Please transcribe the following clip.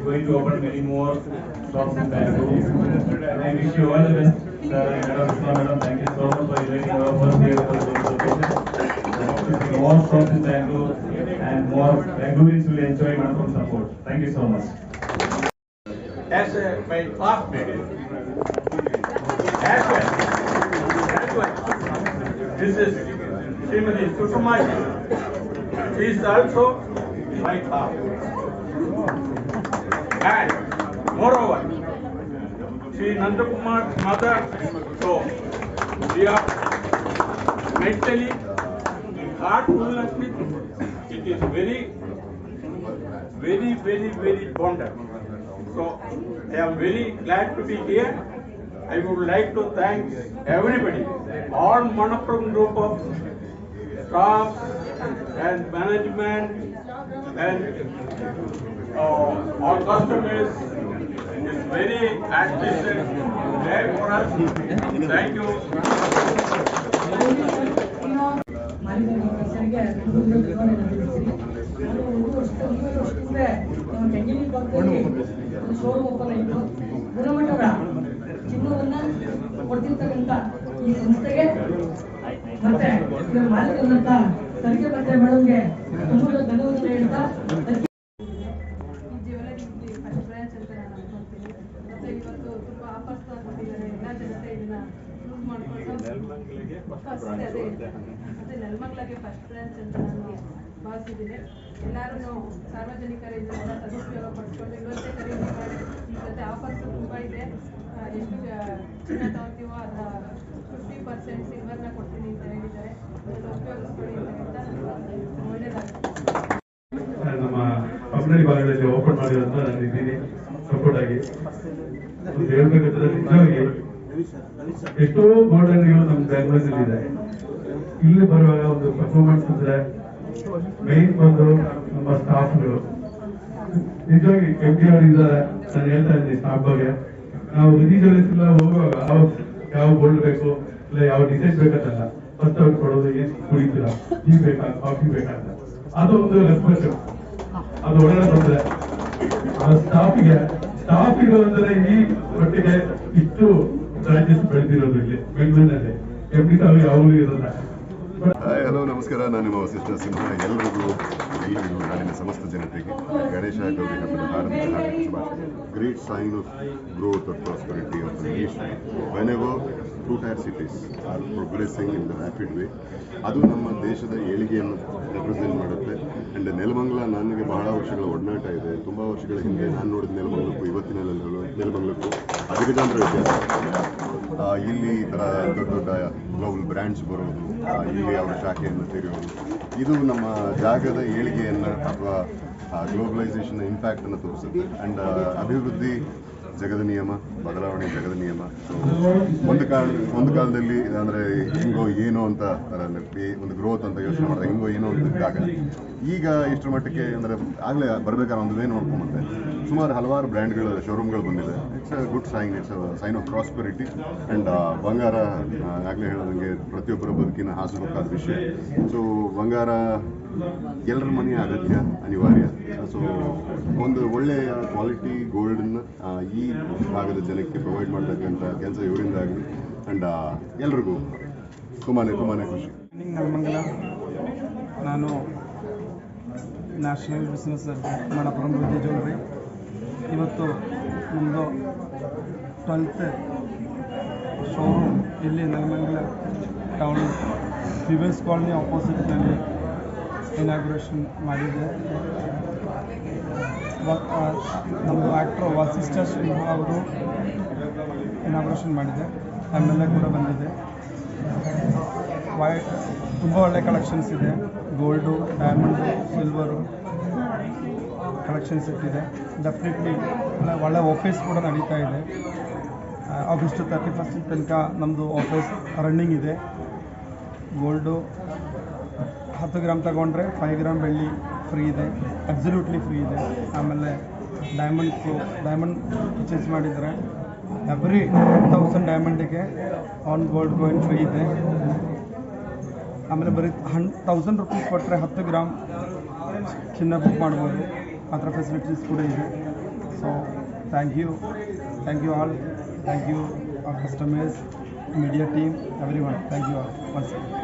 going to open many more shops in Bangalore. And I wish you all the best, sir and Madam Madam. Thank you so much for inviting our first year for this location. More shops in Bangalore and more Bangaloreans will enjoy Manappuram support. Thank you so much. as a, my classmate. As well, as well. This is Srimati Sushmaji. She is also my class. And moreover, Sri Nandakumar's mother, so we are mentally, heartfulness, it is very very, very, very bonded. So I am very glad to be here. I would like to thank everybody, all Manappuram group of staff and management and uh, our custom is, is very active there for us. Thank you. ಈ ಮತ್ತೆ ಮತ್ತೆ ಮೇಡಮ್ಗೆ ತುಂಬ ಧನ್ಯವಾದ ಹೇಳ್ತಾ ಮತ್ತೆ ಇವತ್ತು ತುಂಬಾ offers ಕೊಟ್ಟಿದ್ದಾರೆ ಎಲ್ಲ ಜನತೆ ಇದನ್ನ ಯೂಸ್ ಮಾಡ್ಕೊಂಡು ಫಸ್ಟ್ ಅದೇ. ಮತ್ತೆ ನೆಲಮಂಗ್ಲಗೆ ಫಸ್ಟ್ ಬ್ರಾಂಚ್ ಅಂತ ನಾನು ಭಾವಿಸಿದ್ದೀನಿ. ಎಲ್ಲರೂ ಸಾರ್ವಜನಿಕರಿಂದ ಎಲ್ಲ ಸದುಪಯೋಗ ಪಡ್ಕೊಂಡು ಇವತ್ತೇ ಖರೀದಿ ಮಾಡಿ ಜೊತೆ ಆಫರ್ಸ್ ತುಂಬ ಇದೆ. ಎಷ್ಟು ಚಿನ್ನ ತಗೋತೀವೋ ಅದರ ಫಿಫ್ಟಿ ಪರ್ಸೆಂಟ್ ಸಿಲ್ವರ್ನ ಕೊಡ್ತೀನಿ ಅಂತ ಹೇಳಿದ್ದಾರೆ. ಅದನ್ನು ಉಪಯೋಗಿಸ್ಕೊಳ್ಳಿ ಅಂತ ಒಳ್ಳೆಯದಾಗುತ್ತೆ ಕಂಪ್ನಿ ಭಾಗಗಳಲ್ಲಿ ಓಪನ್ ಮಾಡಿರೋದನ್ನ ನಾನು ಇದ್ದೀನಿ ಸಪೋರ್ಟ್ ಆಗಿ. ಹೇಳ್ಬೇಕಂದ್ರೆ ನಿಜವಾಗಿ ಎಷ್ಟೋ ಗೋಲ್ಡನ್ಗಳು ನಮ್ಮ ಬ್ಯಾಂಗ್ಳೂರಲ್ಲಿ ಇದೆ. ಇಲ್ಲಿ ಬರುವಾಗ ಒಂದು ಪರ್ಫಾರ್ಮೆನ್ಸ್ ಅಂದ್ರೆ ಮೈನ್ ಬಂದು ನಮ್ಮ ಸ್ಟಾಫ್ಗಳು ನಿಜವಾಗಿ ಟಿ ಆರ್ ಇದ್ದಾರೆ ನಾನು ಹೇಳ್ತಾ ಇದ್ದೀನಿ ಸ್ಟಾಫ್ ಬಗ್ಗೆ. ನಾವು ರಿಲೀಸ್ ಹೋಗುವಾಗ ಯಾವ ಯಾವ ಗೋಲ್ಡ್ ಬೇಕು, ಇಲ್ಲ ಯಾವ ಡಿಸೈನ್ ಬೇಕಂತಲ್ಲ ಫಸ್ಟ್ ಅವ್ರು ಕೊಡೋದು ಏನ್ ಕುಡಿತೀರಾ, ಟೀ ಬೇಕಾ, ಕಾಫಿ ಬೇಕಾ ಅದು ಒಂದು ರೆಸ್ಪೆಕ್ಟ್ ಅದು ಒಳ್ಳೆ ತೊಂದರೆ. ಆ ಸ್ಟಾಫಿಗೆ ಸ್ಟಾಫಿಗೆ ಅಂದ್ರೆ ಈ ಒಟ್ಟಿಗೆ ಇಷ್ಟು ಬ್ರಾಂಚಸ್ ಬೆಳೆದಿರೋದು ಇಲ್ಲಿ, ಬೆಂಗಳೂರಿನಲ್ಲಿ. ಎಂ ಡಿ ತಾವು ಯಾವಾಗಲೂ ಇರೋಲ್ಲ. ಹಾಯ್ ಹಲೋ ನಮಸ್ಕಾರ. ನಾನು ನಿಮ್ಮ ವಸಿಷ್ಠ ಸಿಂಹ. ಎಲ್ಲರಿಗೂ ಎಲ್ಲರಿಗೂ ನಾಡಿನ ಸಮಸ್ತ ಜನತೆಗೆ ಗಣೇಶ ಗೌರಿ ಹಬ್ಬದ ಶುಭಾಶಯ. Great sign of growth of prosperity of the nation whenever two tier cities are progressing in the rapid way ಅದು ನಮ್ಮ ದೇಶದ ಏಳಿಗೆಯನ್ನು ರೆಪ್ರೆಸೆಂಟ್ ಮಾಡುತ್ತೆ. ಆ್ಯಂಡ್ ನೆಲಮಂಗಲ ನನಗೆ ಬಹಳ ವರ್ಷಗಳ ಒಡನಾಟ ಇದೆ. ತುಂಬ ವರ್ಷಗಳ ಹಿಂದೆ ನಾನು ನೋಡಿದ ನೆಲಮಂಗಲಕ್ಕೂ, ಇವತ್ತಿನ ನೆಲ- ನೆಲಮಂಗಲಕ್ಕೂ ಅಧಿಕಜಾಂತರ ವ್ಯತ್ಯಾಸ. ಇಲ್ಲಿ ಈ ಥರ ದೊಡ್ಡ ದೊಡ್ಡ ಗ್ಲೋಬಲ್ ಬ್ರ್ಯಾಂಡ್ಸ್ ಬರೋದು ಇಲ್ಲಿ ಅವರ ಶಾಖೆಯನ್ನು ತೆರೆಯೋದು. ಇದು ನಮ್ಮ ಜಾಗದ ಏಳಿಗೆಯನ್ನು ಅಥವಾ ಗ್ಲೋಬಲೈಸೇಷನ್ ಇಂಪ್ಯಾಕ್ಟನ್ನು ತೋರಿಸುತ್ತೆ. ಆ್ಯಂಡ್ ಅಭಿವೃದ್ಧಿ ಜಗದ ನಿಯಮ, ಬದಲಾವಣೆ ಜಗದ ನಿಯಮ. ಸೊ ಒಂದು ಕಾಲ, ಒಂದು ಕಾಲದಲ್ಲಿ ಅಂದರೆ ಹೆಂಗೋ ಏನೋ ಅಂತ ಒಂದು ಗ್ರೋತ್ ಅಂತ ಯೋಚನೆ ಮಾಡಿದ್ರೆ ಹೆಂಗೋ ಏನೋ ಅಂತ ಇದ್ದಾಗ, ಈಗ ಇಷ್ಟರ ಮಟ್ಟಕ್ಕೆ ಅಂದರೆ ಆಗಲೇ ಬರಬೇಕಾದ್ರೆ ಒಂದು ವೇ ನೋಡ್ಕೊಂಬಂತೆ ಸುಮಾರು ಹಲವಾರು ಬ್ರ್ಯಾಂಡ್ಗಳು ಶೋರೂಮ್ಗಳು ಬಂದಿದೆ. It's a good sign it's sign of prosperity and ಬಂಗಾರ ಆಗಲೇ ಹೇಳೋದಂಗೆ ಪ್ರತಿಯೊಬ್ಬರ ಬದುಕಿನ ಹಾಸುಗೊಕ್ಕಾದ ವಿಷಯ. ಸೊ ಬಂಗಾರ ಎಲ್ಲರ ಮನೆಯ ಅಗತ್ಯ, ಅನಿವಾರ್ಯ. ಸೊ ಒಂದು ಒಳ್ಳೆಯ ಕ್ವಾಲಿಟಿ ಗೋಲ್ಡನ್ನು ಈ ಭಾಗದ ಜನಕ್ಕೆ ಪ್ರೊವೈಡ್ ಮಾಡ್ತಕ್ಕಂಥ ಕೆಲಸ ಇವರಿಂದ ಆಗಲಿ ಆ್ಯಂಡ್ ಎಲ್ರಿಗೂ ತುಂಬಾ ತುಂಬಾ ಖುಷಿ. ನರ್ಮಂಗಲ. ನಾನು ನ್ಯಾಷನಲ್ ಬಿಸ್ನೆಸ್ ಮಣಪುರಂ ವಿದ್ಯೆ ಜ್ಯುವೆಲ್ರಿ ಇವತ್ತು ನಮ್ಮದು ಟ್ವೆಲ್ತ್ ಶೋರೂಮ್ ಇಲ್ಲಿ ಮಂಗಲ ಟೌನ್ ವಿವೆನ್ಸ್ ಕಾಲೋನಿ ಆಪೋಸಿಟ್ನಲ್ಲಿ ಇನಾಗ್ರೇಷನ್ ಮಾಡಿದ್ದೆ. ನಮ್ಮದು ಆ್ಯಕ್ಟ್ರು ವಸಿಷ್ಠ ಸಿಂಹ ಅವರು ಇನಾಗ್ರೇಷನ್ ಮಾಡಿದೆ. ಎಂ ಎಲ್ ಎ ಕೂಡ ಬಂದಿದೆ. ವೈ ತುಂಬ ಒಳ್ಳೆ ಕಲೆಕ್ಷನ್ಸ್ ಇದೆ. ಗೋಲ್ಡು ಡೈಮಂಡು ಸಿಲ್ವರು ಕಲೆಕ್ಷನ್ಸ್ ಇಟ್ಟಿದೆ. ಡೆಫಿನೆಟ್ಲಿ ಒಳ್ಳೆ ಆಫೀಸ್ ಕೂಡ ನಡೀತಾ ಇದೆ. ಆಗಸ್ಟ್ ತರ್ಟಿ ಫಸ್ಟ್ ತನಕ ನಮ್ಮದು ಆಫೀಸ್ ರನ್ನಿಂಗ್ ಇದೆ. ಗೋಲ್ಡು ಹತ್ತು ಗ್ರಾಮ್ ತಗೊಂಡ್ರೆ ಫೈವ್ ಗ್ರಾಮ್ ಬೆಳ್ಳಿ ಫ್ರೀ ಇದೆ ಅಬ್ಸಲ್ಯೂಟ್ಲಿ ಫ್ರೀ ಇದೆ ಆಮೇಲೆ ಡೈಮಂಡ್ ಡೈಮಂಡ್ ಪರ್ಚೇಸ್ ಮಾಡಿದರೆ every thousand ಡೈಮಂಡಿಗೆ on gold coin free ಇದೆ ಆಮೇಲೆ ಬರೀ ಹನ್ ತೌಸಂಡ್ ರುಪೀಸ್ ಕೊಟ್ಟರೆ ಹತ್ತು ಗ್ರಾಮ್ ಚಿನ್ನ ಬುಕ್ ಮಾಡ್ಬೋದು ಆ ಥರ ಫೆಸಿಲಿಟೀಸ್ ಕೂಡ ಇದೆ so thank you thank you all thank you our customers, media team, everyone. Thank you all once again.